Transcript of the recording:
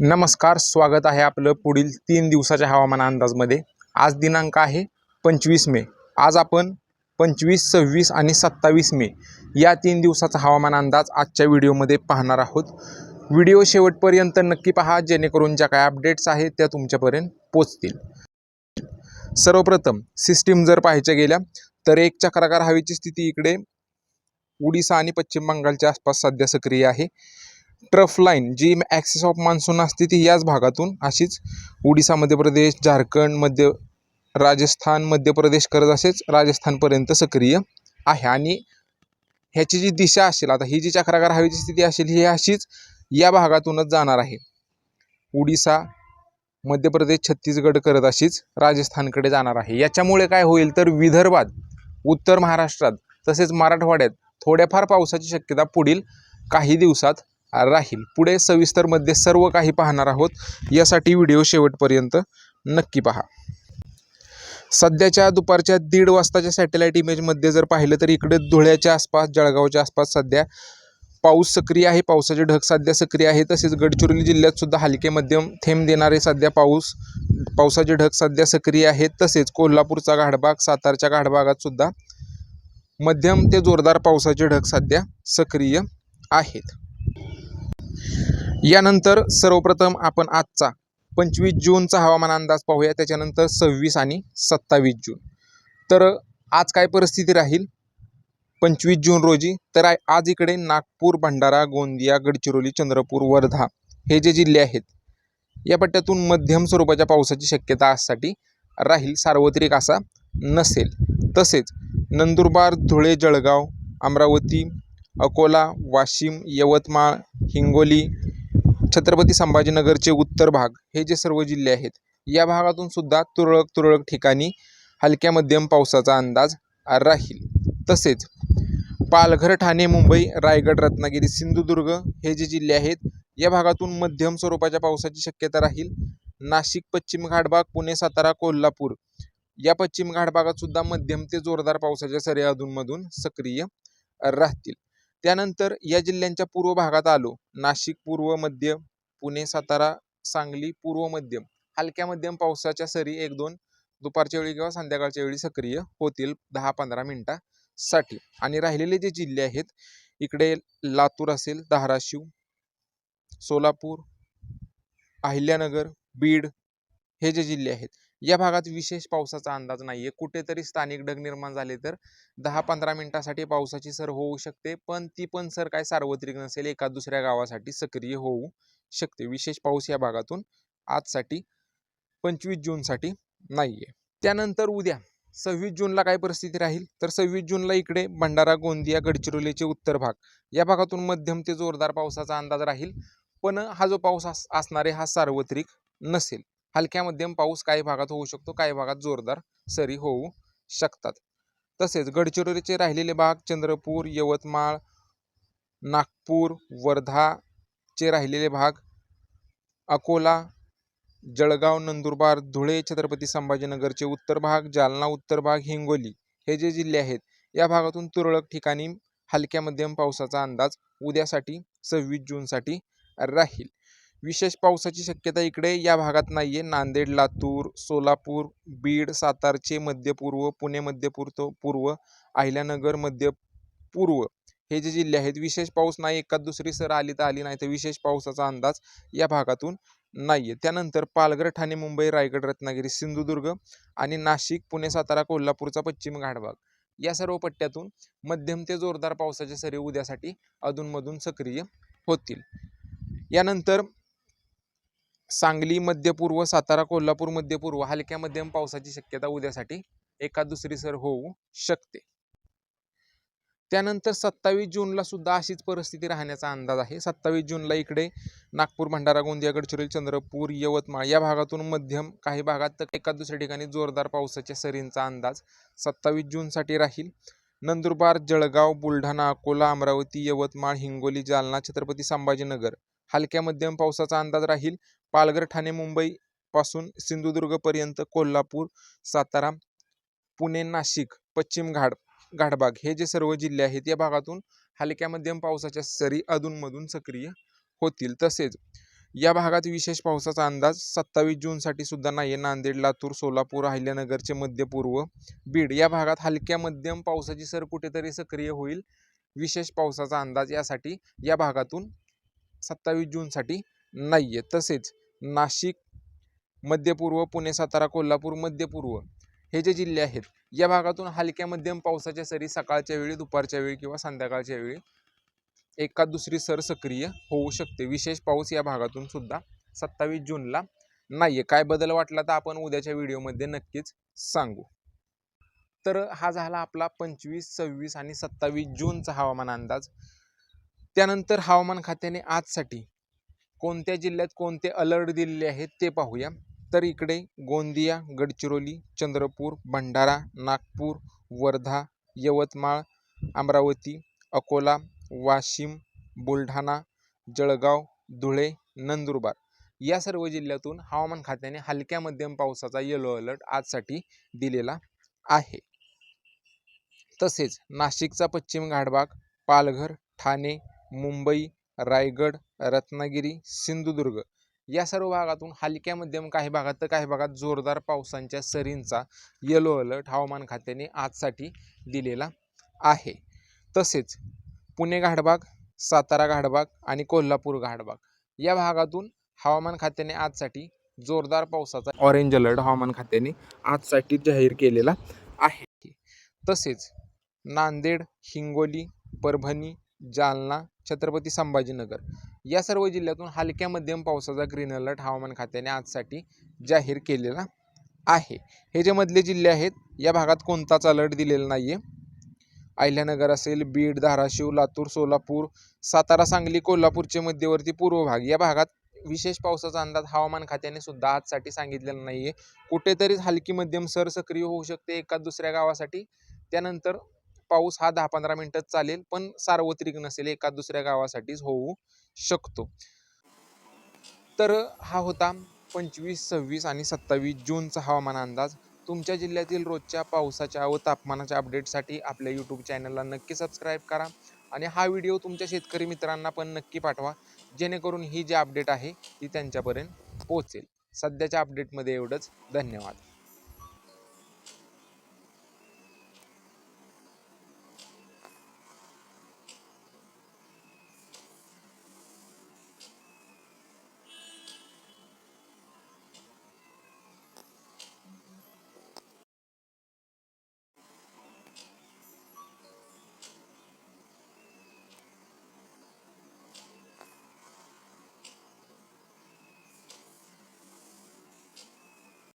नमस्कार स्वागत आहे आपलं पुढील तीन दिवसाच्या हवामान अंदाजमध्ये. आज दिनांक आहे पंचवीस मे. आज आपण पंचवीस सव्वीस आणि सत्तावीस मे या तीन दिवसाचा हवामान अंदाज आजच्या व्हिडिओमध्ये पाहणार आहोत. व्हिडिओ शेवटपर्यंत नक्की पहा जेणेकरून ज्या काय अपडेट्स आहेत त्या तुमच्यापर्यंत पोचतील सर्वप्रथम सिस्टीम जर पाहायच्या गेल्या तर एक चक्राकार हवेची स्थिती इकडे उडीसा आणि पश्चिम बंगालच्या आसपास सध्या सक्रिय आहे. ट्रफ लाईन जी ॲक्सिस ऑफ मान्सून असते ती याच भागातून अशीच उडिसा मध्य प्रदेश झारखंड मध्य राजस्थान मध्य प्रदेश करत असेच राजस्थानपर्यंत सक्रिय आहे. आणि ह्याची जी दिशा असेल आता ही जी चक्राकार हवेची स्थिती असेल ही अशीच या भागातूनच जाणार आहे. उडिसा मध्य प्रदेश छत्तीसगड करत अशीच राजस्थानकडे जाणार आहे. याच्यामुळे काय होईल तर विदर्भात उत्तर महाराष्ट्रात तसेच मराठवाड्यात थोड्याफार पावसाची शक्यता पुढील काही दिवसात राहील. पुढे सविस्तरमध्ये सर्व काही पाहणार आहोत. यासाठी व्हिडिओ शेवटपर्यंत नक्की पहा. सध्याच्या दुपारच्या दीड वाजताच्या सॅटेलाईट इमेजमध्ये जर पाहिलं तर इकडे धुळ्याच्या आसपास जळगावच्या आसपास सध्या पाऊस सक्रिय आहे. पावसाचे ढग सध्या सक्रिय आहे. तसेच गडचिरोली जिल्ह्यात सुद्धा हलके मध्यम थेंब देणारे सध्या पाऊस पावसाचे ढग सध्या सक्रिय आहेत. तसेच कोल्हापूरचा घाटभाग सातारच्या घाटभागात सुद्धा मध्यम ते जोरदार पावसाचे ढग सध्या सक्रिय आहेत. यानंतर सर्वप्रथम आपण आजचा पंचवीस जूनचा हवामान अंदाज पाहूया. त्याच्यानंतर सव्वीस आणि सत्तावीस जून. तर आज काय परिस्थिती राहील? पंचवीस जून रोजी. तर आज इकडे नागपूर भंडारा गोंदिया गडचिरोली चंद्रपूर वर्धा हे जे जिल्हे आहेत या पट्ट्यातून मध्यम स्वरूपाच्या पावसाची शक्यता आजसाठी राहील. सार्वत्रिक असा नसेल. तसेच नंदुरबार धुळे जळगाव अमरावती अकोला वाशिम यवतमाळ हिंगोली छत्रपती संभाजीनगरचे उत्तर भाग हे जे सर्व जिल्हे आहेत या भागातून सुद्धा तुरळक तुरळक ठिकाणी हलक्या मध्यम पावसाचा अंदाज राहील. तसेच पालघर ठाणे मुंबई रायगड रत्नागिरी सिंधुदुर्ग हे जे जिल्हे आहेत या भागातून मध्यम स्वरूपाच्या पावसाची शक्यता राहील. नाशिक पश्चिम घाटभाग पुणे सातारा कोल्हापूर या पश्चिम घाटभागात सुद्धा मध्यम ते जोरदार पावसाच्या सरी अधूनमधून सक्रिय राहतील. त्यानंतर या जिल्ह्यांच्या पूर्व भागात आलो. नाशिक पूर्व मध्य पुणे सातारा सांगली पूर्व मध्यम. हलक्या मध्यम पावसाच्या सरी एक दोन दुपारच्या वेळी किंवा संध्याकाळच्या वेळी सक्रिय होतील दहा पंधरा मिनिटासाठी. आणि राहिलेले जे जिल्हे आहेत इकडे लातूर असेल धाराशिव सोलापूर अहिल्यानगर बीड हे जे जिल्हे आहेत या भागात विशेष पावसाचा अंदाज नाही आहे कुठेतरी स्थानिक ढग निर्माण झाले तर दहा पंधरा मिनिटासाठी पावसाची सर होऊ शकते पण ती पण सर काय सार्वत्रिक नसेल एका दुसऱ्या गावासाठी सक्रिय होऊ शकते. विशेष पाऊस या भागातून आजसाठी पंचवीस जूनसाठी नाही आहे त्यानंतर उद्या सव्वीस जूनला काय परिस्थिती राहील? तर सव्वीस जूनला इकडे भंडारा गोंदिया गडचिरोलीचे उत्तर भाग. या भागातून मध्यम ते जोरदार पावसाचा अंदाज राहील पण हा जो पाऊस अस असणार आहे हा सार्वत्रिक नसेल. हलक्या मध्यम पाऊस काही भागात होऊ शकतो काही भागात जोरदार सरी होऊ शकतात. तसेच गडचिरोलीचे राहिलेले भाग चंद्रपूर यवतमाळ नागपूर वर्धाचे राहिलेले भाग अकोला जळगाव नंदुरबार धुळे छत्रपती संभाजीनगरचे उत्तर भाग जालना उत्तर भाग हिंगोली हे जे जिल्हे आहेत या भागातून तुरळक ठिकाणी हलक्या मध्यम पावसाचा अंदाज उद्यासाठी सव्वीस जूनसाठी राहील. विशेष पावसाची शक्यता इकडे या भागात नाही आहे नांदेड लातूर सोलापूर बीड सातारचे मध्यपूर्व पुणे मध्यपूर्व पूर्व अहिल्यानगर मध्य पूर्व हे जे जिल्हे आहेत विशेष पाऊस नाही. एकाच दुसरी सर आली तर आली नाही तर विशेष पावसाचा अंदाज या भागातून नाही आहे त्यानंतर पालघर ठाणे मुंबई रायगड रत्नागिरी सिंधुदुर्ग आणि नाशिक पुणे सातारा कोल्हापूरचा पश्चिम घाटभाग या सर्व पट्ट्यातून मध्यम ते जोरदार पावसाच्या सरी उद्यासाठी अधूनमधून सक्रिय होतील. यानंतर सांगली मध्यपूर्व सातारा कोल्हापूर मध्यपूर्व हलक्या मध्यम पावसाची शक्यता उद्यासाठी एका दुसरी सर होऊ शकते. त्यानंतर सत्तावीस जूनला सुद्धा अशीच परिस्थिती राहण्याचा अंदाज आहे. सत्तावीस जूनला इकडे नागपूर भंडारा गोंदिया गडचिरोली चंद्रपूर यवतमाळ या भागातून मध्यम काही भागात तर एका दुसऱ्या ठिकाणी जोरदार पावसाच्या सरींचा अंदाज सत्तावीस जूनसाठी राहील. नंदुरबार जळगाव बुलढाणा अकोला अमरावती यवतमाळ हिंगोली जालना छत्रपती संभाजीनगर हलक्या मध्यम पावसाचा अंदाज राहील. पालघर ठाणे मुंबई पासून सिंधुदुर्गपर्यंत कोल्हापूर सातारा पुणे नाशिक पश्चिम घाट घाटबाग हे जे सर्व जिल्हे आहेत या भागातून हलक्या मध्यम पावसाच्या सरी अधूनमधून सक्रिय होतील. तसेच या भागात विशेष पावसाचा अंदाज सत्तावीस जूनसाठी सुद्धा नाही आहे नांदेड लातूर सोलापूर अहिल्यानगरचे मध्य पूर्व बीड या भागात हलक्या मध्यम पावसाची सर कुठेतरी सक्रिय होईल. विशेष पावसाचा अंदाज यासाठी या भागातून सत्तावीस जूनसाठी नाही आहे तसेच नाशिक मध्यपूर्व पुणे सातारा कोल्हापूर मध्यपूर्व हे जे जिल्हे आहेत या भागातून हलक्या मध्यम पावसाच्या सरी सकाळच्या वेळी दुपारच्या वेळी किंवा संध्याकाळच्या वेळी एका दुसरी सर सक्रिय होऊ शकते. विशेष पाऊस या भागातून सुद्धा सत्तावीस जूनला नाही आहे काय बदल वाटला तर आपण उद्याच्या व्हिडिओमध्ये नक्कीच सांगू. तर हा झाला आपला पंचवीस सव्वीस आणि सत्तावीस जूनचा हवामान अंदाज. त्यानंतर हवामान खात्याने आजसाठी कोणत्या जिल्ह्यात कोणते अलर्ट दिलेले आहेत ते पाहूया. तर इकडे गोंदिया गडचिरोली चंद्रपूर भंडारा नागपूर वर्धा यवतमाळ अमरावती अकोला वाशिम बुलढाणा जळगाव धुळे नंदुरबार. या सर्व जिल्ह्यातून हवामान खात्याने हलक्या मध्यम पावसाचा येलो अलर्ट आजसाठी दिलेला आहे. तसेच नाशिकचा पश्चिम घाटभाग पालघर ठाणे मुंबई रायगड रत्नागिरी सिंधुदुर्ग या सर्व भागातून हलक्या मध्यम काही भागात तर काही भागात जोरदार पावसांच्या सरींचा येलो अलर्ट हवामान खात्याने आजसाठी दिलेला आहे. तसेच पुणे घाटभाग सातारा घाटभाग आणि कोल्हापूर घाटभाग या भागातून हवामान खात्याने आजसाठी जोरदार पावसाचा ऑरेंज अलर्ट हवामान खात्याने आजसाठी जाहीर केलेला आहे. तसेच नांदेड हिंगोली परभणी जालना छत्रपती संभाजीनगर या सर्व जिल्ह्यातून हलक्या मध्यम पावसाचा ग्रीन अलर्ट हवामान खात्याने आजसाठी जाहीर केलेला आहे. हे जे मधले जिल्हे आहेत या भागात कोणताच अलर्ट दिलेला नाही आहे अहिल्यानगर असेल बीड धाराशिव लातूर सोलापूर सातारा सांगली कोल्हापूरचे मध्यवर्ती पूर्व भाग या भागात विशेष पावसाचा अंदाज हवामान खात्याने सुद्धा आजसाठी सांगितलेला नाही आहे कुठेतरीच हलकी मध्यम सर सक्रिय होऊ शकते एका दुसऱ्या गावासाठी. त्यानंतर पाऊस हा दहा पंधरा मिनिटच चालेल पण सार्वत्रिक नसेल एका दुसऱ्या गावासाठीच होऊ शकतो. तर हा होता पंचवीस सव्वीस आणि सत्तावीस जूनचा हवामान अंदाज. तुमच्या जिल्ह्यातील रोजच्या पावसाच्या व तापमानाच्या अपडेटसाठी आपल्या यूट्यूब चॅनलला नक्की सबस्क्राईब करा आणि हा व्हिडिओ तुमच्या शेतकरी मित्रांना पण नक्की पाठवा. जेणेकरून ही जी अपडेट आहे ती त्यांच्यापर्यंत पोहोचेल. सध्याच्या अपडेटमध्ये एवढंच. धन्यवाद.